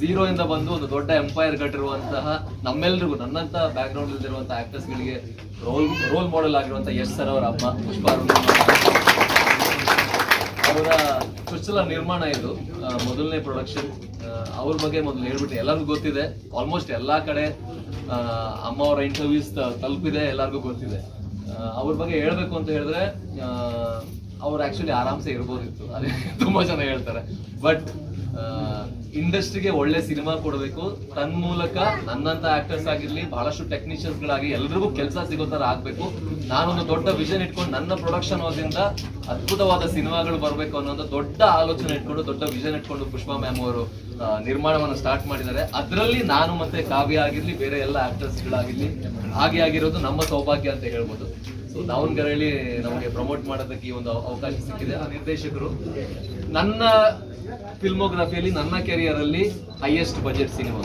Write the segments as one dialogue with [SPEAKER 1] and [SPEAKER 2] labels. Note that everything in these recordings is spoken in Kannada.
[SPEAKER 1] ಝೀರೋ ಇಂದ ಬಂದು ಒಂದು ದೊಡ್ಡ ಎಂಪೈರ್ ಕಟ್ಟಿರುವಂತಹ ನಮ್ಮೆಲ್ಲರಿಗೂ ನನ್ನಂತ ಬ್ಯಾಕ್ ಗ್ರೌಂಡ್ ಇಲ್ದಿರುವಂತಹ ಆಕ್ಟರ್ಸ್ ಗಳಿಗೆ ರೋಲ್ ರೋಲ್ ಮಾಡೆಲ್ ಆಗಿರುವಂತ ಯಶ್ ಸರ್ ಅವರ ಅಮ್ಮ, ಪುಷ್ಪ ಅವರ ಚುಚ್ಚಲ ನಿರ್ಮಾಣ ಇದು. ಮೊದಲನೇ ಪ್ರೊಡಕ್ಷನ್ ಅವ್ರ ಬಗ್ಗೆ ಮೊದಲು ಹೇಳ್ಬಿಟ್ಟು ಎಲ್ಲರಿಗೂ ಗೊತ್ತಿದೆ. ಆಲ್ಮೋಸ್ಟ್ ಎಲ್ಲಾ ಕಡೆ ಅಮ್ಮ ಅವರ ಇಂಟರ್ವ್ಯೂಸ್ ತಲುಪಿದೆ, ಎಲ್ಲರಿಗೂ ಗೊತ್ತಿದೆ. ಅವ್ರ ಬಗ್ಗೆ ಹೇಳ್ಬೇಕು ಅಂತ ಹೇಳಿದ್ರೆ ಅವ್ರು ಆಕ್ಚುಲಿ ಆರಾಮ್ಸೆ ಇರ್ಬೋದಿತ್ತು. ಅದೇ ತುಂಬಾ ಜನ ಹೇಳ್ತಾರೆ. ಬಟ್ ಇಂಡಸ್ಟ್ರಿಗೆ ಒಳ್ಳೆ ಸಿನಿಮಾ ಕೊಡಬೇಕು. ತನ್ನ ಮೂಲಕ ನನ್ನಂತ ಆಕ್ಟರ್ಸ್ ಆಗಿರ್ಲಿ, ಬಹಳಷ್ಟು ಟೆಕ್ನಿಷಿಯನ್ಸ್ ಗಳಾಗಿ ಎಲ್ರಿಗೂ ಕೆಲಸ ಸಿಗೋ ತರ ಆಗ್ಬೇಕು. ನಾನೊಂದು ದೊಡ್ಡ ವಿಷನ್ ಇಟ್ಕೊಂಡು ನನ್ನ ಪ್ರೊಡಕ್ಷನ್ ಹೋದಿಂದ ಅದ್ಭುತವಾದ ಸಿನಿಮಾಗಳು ಬರಬೇಕು ಅನ್ನೋ ಒಂದು ದೊಡ್ಡ ಆಲೋಚನೆ ಇಟ್ಕೊಂಡು, ದೊಡ್ಡ ವಿಷನ್ ಇಟ್ಕೊಂಡು ಪುಷ್ಪಾ ಮ್ಯಾಮ್ ಅವರು ನಿರ್ಮಾಣವನ್ನು ಸ್ಟಾರ್ಟ್ ಮಾಡಿದ್ದಾರೆ. ಅದರಲ್ಲಿ ನಾನು ಮತ್ತೆ ಕಾವ್ಯ ಆಗಿರ್ಲಿ, ಬೇರೆ ಎಲ್ಲ ಆಕ್ಟರ್ಸ್ ಗಳಾಗಿರ್ಲಿ, ಹಾಗೆ ಆಗಿರೋದು ನಮ್ಮ ಸೌಭಾಗ್ಯ ಅಂತ ಹೇಳ್ಬೋದು. ಸೊ ದಾವಣಗೆರೆಯಲ್ಲಿ ನಮಗೆ ಪ್ರಮೋಟ್ ಮಾಡೋದಕ್ಕೆ ಈ ಒಂದು ಅವಕಾಶ ಸಿಕ್ಕಿದೆ. ಆ ನಿರ್ದೇಶಕರು, ನನ್ನ ಫಿಲ್ಮೋಗ್ರಫಿಯಲ್ಲಿ ನನ್ನ ಕೆರಿಯರ್ ಅಲ್ಲಿ ಹೈಯೆಸ್ಟ್ ಬಜೆಟ್ ಸಿನಿಮಾ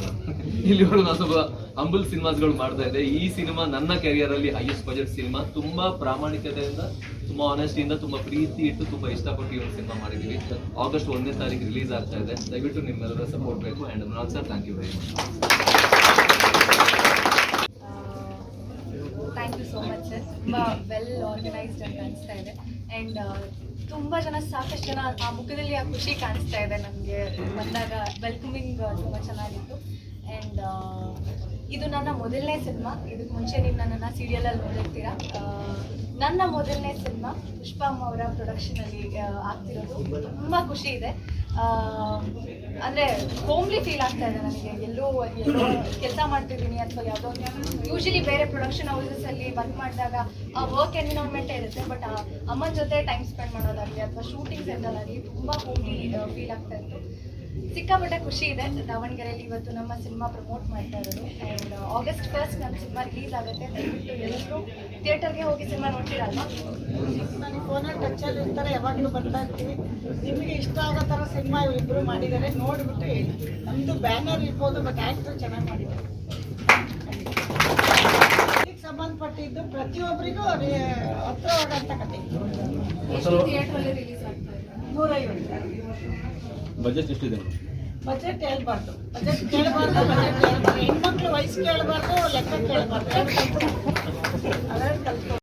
[SPEAKER 1] ಇಲ್ಲಿವರು ನಾನು ಅಂಬುಲ್ ಸಿನಿಮಾಸ್ಗಳು ಮಾಡ್ತಾ ಇದ್ದೆ. ಈ ಸಿನಿಮಾ ನನ್ನ ಕೆರಿಯರ್ ಅಲ್ಲಿ ಹೈಯೆಸ್ಟ್ ಬಜೆಟ್ ಸಿನಿಮಾ ತುಂಬಾ ಪ್ರಾಮಾಣಿಕತೆಯಿಂದ, ತುಂಬಾ ಆನೆಸ್ಟಿಯಿಂದ ತುಂಬಾ ಪ್ರೀತಿ ಇಟ್ಟು ತುಂಬಾ ಇಷ್ಟಪಟ್ಟು ಈ ಸಿನಿಮಾ ಮಾಡಿದೀವಿ. ಆಗಸ್ಟ್ ಒಂದನೇ ತಾರೀಕು ರಿಲೀಸ್ ಆಗ್ತಾ ಇದೆ. ದಯವಿಟ್ಟು ನಿಮ್ಮೆಲ್ಲರ ಸಪೋರ್ಟ್ ಬೇಕು. And thank you very much
[SPEAKER 2] ತುಂಬ ವೆಲ್ ಆರ್ಗನೈಸ್ಡ್ ಅಂತ ಅನಿಸ್ತಾ ಇದೆ. ಆ್ಯಂಡ್ ತುಂಬ ಜನ ಸಾಕಷ್ಟು ಜನ ಆ ಮುಖದಲ್ಲಿ ಆ ಖುಷಿ ಕಾಣಿಸ್ತಾ ಇದೆ ನನಗೆ ಬಂದಾಗ. ವೆಲ್ಕಮಿಂಗ್ ತುಂಬ ಚೆನ್ನಾಗಿತ್ತು. ಆ್ಯಂಡ್ ಇದು ನನ್ನ ಮೊದಲನೇ ಸಿನಿಮಾ ಇದಕ್ಕೆ ಮುಂಚೆ ನೀವು ನನ್ನನ್ನು ಸೀರಿಯಲಲ್ಲಿ ನೋಡಿರ್ತೀರ. ನನ್ನ ಮೊದಲನೇ ಸಿನಿಮಾ ಪುಷ್ಪಮ್ಮ ಅವರ ಪ್ರೊಡಕ್ಷನಲ್ಲಿ ಆಗ್ತಿರೋದು. ತುಂಬ ಖುಷಿ ಇದೆ. ಅಂದರೆ ಹೋಮ್ಲಿ ಫೀಲ್ ಆಗ್ತಾ ಇದೆ ನನಗೆ. ಎಲ್ಲೋ ಎಲ್ಲೋ ಕೆಲಸ ಮಾಡ್ತಿದ್ದೀನಿ ಅಥವಾ ಯಾವುದೋ ಯೂಶಲಿ ಬೇರೆ ಪ್ರೊಡಕ್ಷನ್ ಹೌಸಸ್ಸಲ್ಲಿ ವರ್ಕ್ ಮಾಡಿದಾಗ ಆ ವರ್ಕ್ ಎನ್ವಿರಾನ್ಮೆಂಟೇ ಇರುತ್ತೆ. ಬಟ್ ಅಮ್ಮನ ಜೊತೆ ಟೈಮ್ ಸ್ಪೆಂಡ್ ಮಾಡೋದಾಗಲಿ ಅಥವಾ ಶೂಟಿಂಗ್ ಸೆಂಟರ್ ಆಗಲಿ ತುಂಬ ಹೋಮ್ಲಿ ಫೀಲ್ ಆಗ್ತಾ ಇತ್ತು. ಸಿಕ್ಕಾಪಟ್ಟೆ ಖುಷಿ ಇದೆ. ದಾವಣಗೆರೆಯಲ್ಲಿ ಇವತ್ತು ನಮ್ಮ ಸಿನಿಮಾ ಪ್ರಮೋಟ್ ಮಾಡ್ತಾ ಇರೋದು. ಆ್ಯಂಡ್ ಆಗಸ್ಟ್ ಫಸ್ಟ್ ನಮ್ಮ ಸಿನಿಮಾ ರಿಲೀಸ್ ಆಗುತ್ತೆ. ದಯವಿಟ್ಟು ಎಲ್ಲರೂ ಥಿಯೇಟರ್ಗೆ ಹೋಗಿ ಸಿನಿಮಾ ನೋಡ್ತೀರಲ್ವಾ?
[SPEAKER 3] ನನಗೆ ಫೋನಲ್ಲಿ ಟಚ್ಚಲ್ಲಿ ಇರ್ತಾರೆ ಯಾವಾಗಲೂ ಬರ್ತಾ ಇರ್ತೀವಿ. ನಿಮಗೆ ಇಷ್ಟ ಆಗೋ ಥರ ಸಿನಿಮಾ ಇಬ್ಬರು ಮಾಡಿದ್ದಾರೆ. ನೋಡಿಬಿಟ್ಟು ಹೇಳಿ. ನಮ್ಮದು ಬ್ಯಾನರ್ ಇರ್ಬೋದು ಬಟ್ ಆ್ಯಕ್ಟ್ರು ಚೆನ್ನಾಗಿ ಮಾಡಿದ್ದಾರೆ. ಇದಕ್ಕೆ ಸಂಬಂಧಪಟ್ಟಿದ್ದು ಪ್ರತಿಯೊಬ್ಬರಿಗೂ ಕತೆ.
[SPEAKER 2] ರಿಲೀಸ್ ಆಗ್ತಾ ಇದೆ?
[SPEAKER 3] ನೂರೈವತ್ತು.
[SPEAKER 4] ಬಜೆಟ್ ಎಷ್ಟಿದೆ
[SPEAKER 3] ಬಜೆಟ್ ಹೇಳ್ಬಾರ್ದು. ಬಜೆಟ್ ಕೇಳಬಾರ್ದು ಬಜೆಟ್ ಹೇಳ್ಬಾರ್ದು ಹೆಣ್ಮಕ್ಳು ವಯಸ್ಸು ಕೇಳಬಾರ್ದು ಲೆಕ್ಕ ಕೇಳಬಾರ್ದು.